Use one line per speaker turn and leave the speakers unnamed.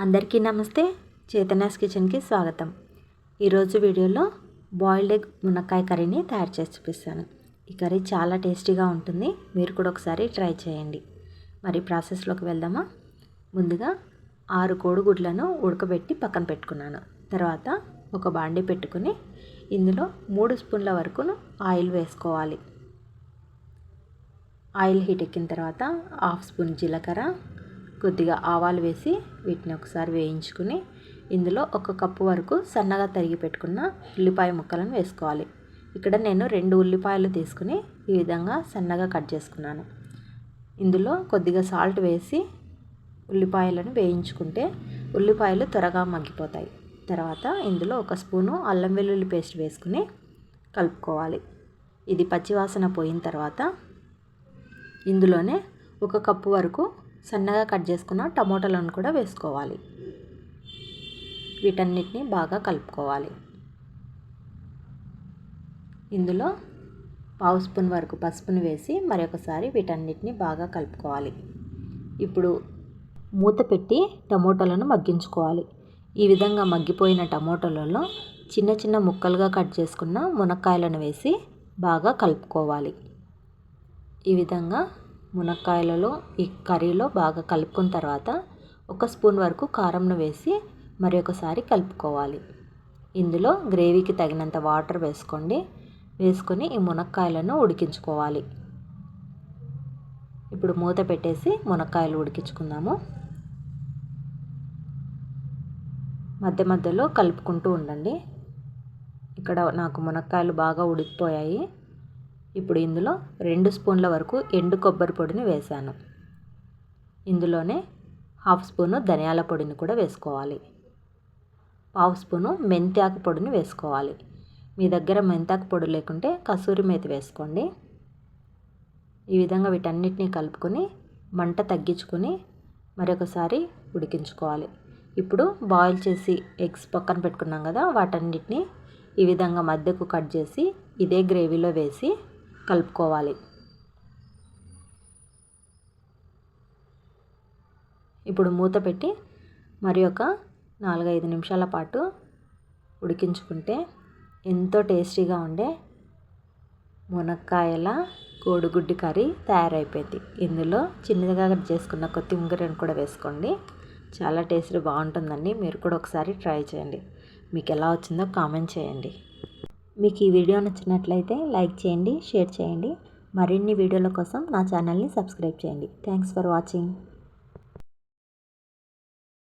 అందరికీ నమస్తే. చైతన్యాస్ కిచెన్కి స్వాగతం. ఈరోజు వీడియోలో బాయిల్డ్ ఎగ్ మునక్కాయ కర్రీని తయారు చేసి చూపిస్తాను. ఈ కర్రీ చాలా టేస్టీగా ఉంటుంది. మీరు కూడా ఒకసారి ట్రై చేయండి. మరి ప్రాసెస్లోకి వెళ్దామా? ముందుగా ఆరు కోడిగుడ్లను ఉడకబెట్టి పక్కన పెట్టుకున్నాను. తర్వాత ఒక బాండి పెట్టుకుని ఇందులో మూడు స్పూన్ల వరకు ఆయిల్ వేసుకోవాలి. ఆయిల్ హీట్ ఎక్కిన తర్వాత హాఫ్ స్పూన్ జీలకర్ర కొద్దిగా ఆవాలు వేసి వీటిని ఒకసారి వేయించుకుని ఇందులో ఒక కప్పు వరకు సన్నగా తరిగి పెట్టుకున్న ఉల్లిపాయ ముక్కలను వేసుకోవాలి. ఇక్కడ నేను రెండు ఉల్లిపాయలు తీసుకుని ఈ విధంగా సన్నగా కట్ చేసుకున్నాను. ఇందులో కొద్దిగా సాల్ట్ వేసి ఉల్లిపాయలను వేయించుకుంటే ఉల్లిపాయలు త్వరగా మగ్గిపోతాయి. తర్వాత ఇందులో ఒక స్పూను అల్లం వెల్లుల్లి పేస్ట్ వేసుకుని కలుపుకోవాలి. ఇది పచ్చివాసన పోయిన తర్వాత ఇందులోనే ఒక కప్పు వరకు సన్నగా కట్ చేసుకున్న టమోటాలను కూడా వేసుకోవాలి. వీటన్నిటిని బాగా కలుపుకోవాలి. ఇందులో పావు స్పూన్ వరకు పసుపును వేసి మరొకసారి వీటన్నిటిని బాగా కలుపుకోవాలి. ఇప్పుడు మూత పెట్టి టమోటాలను మగ్గించుకోవాలి. ఈ విధంగా మగ్గిపోయిన టమోటాలలో చిన్న చిన్న ముక్కలుగా కట్ చేసుకున్న మునక్కాయలను వేసి బాగా కలుపుకోవాలి. ఈ విధంగా మునక్కాయలలో ఈ కర్రీలో బాగా కలుపుకున్న తర్వాత ఒక స్పూన్ వరకు కారంను వేసి మరి ఒకసారి కలుపుకోవాలి. ఇందులో గ్రేవీకి తగినంత వాటర్ వేసుకోండి. వేసుకొని ఈ మునక్కాయలను ఉడికించుకోవాలి. ఇప్పుడు మూత పెట్టేసి మునక్కాయలు ఉడికించుకుందాము. మధ్య మధ్యలో కలుపుకుంటూ ఉండండి. ఇక్కడ నాకు మునక్కాయలు బాగా ఉడికిపోయాయి. ఇప్పుడు ఇందులో రెండు స్పూన్ల వరకు ఎండు కొబ్బరి పొడిని వేశాను. ఇందులోనే హాఫ్ స్పూను ధనియాల పొడిని కూడా వేసుకోవాలి. పావు స్పూను మెంతాకు పొడిని వేసుకోవాలి. మీ దగ్గర మెంతాకు పొడి లేకుంటే కసూరి మేతి వేసుకోండి. ఈ విధంగా వీటన్నిటిని కలుపుకొని మంట తగ్గించుకొని మరొకసారి ఉడికించుకోవాలి. ఇప్పుడు బాయిల్ చేసి ఎగ్స్ పక్కన పెట్టుకున్నాం కదా వాటన్నిటిని ఈ విధంగా మధ్యకు కట్ చేసి ఇదే గ్రేవీలో వేసి కలుపుకోవాలి. ఇప్పుడు మూత పెట్టి మరి ఒక నాలుగైదు నిమిషాల పాటు ఉడికించుకుంటే ఎంతో టేస్టీగా ఉండే మునక్కాయల కోడిగుడ్డు కర్రీ తయారైపోయింది. ఇందులో చిన్నగా కట్ చేసుకున్న కొత్తిమీరను కూడా వేసుకోండి. చాలా టేస్ట్ బాగుంటుందండి. మీరు కూడా ఒకసారి ట్రై చేయండి. మీకు ఎలా వచ్చిందో కామెంట్ చేయండి. మీకు ఈ వీడియో నచ్చినట్లయితే లైక్ చేయండి షేర్ చేయండి. మరిన్ని వీడియోల కోసం నా ఛానల్ని సబ్స్క్రైబ్ చేయండి. Thanks for watching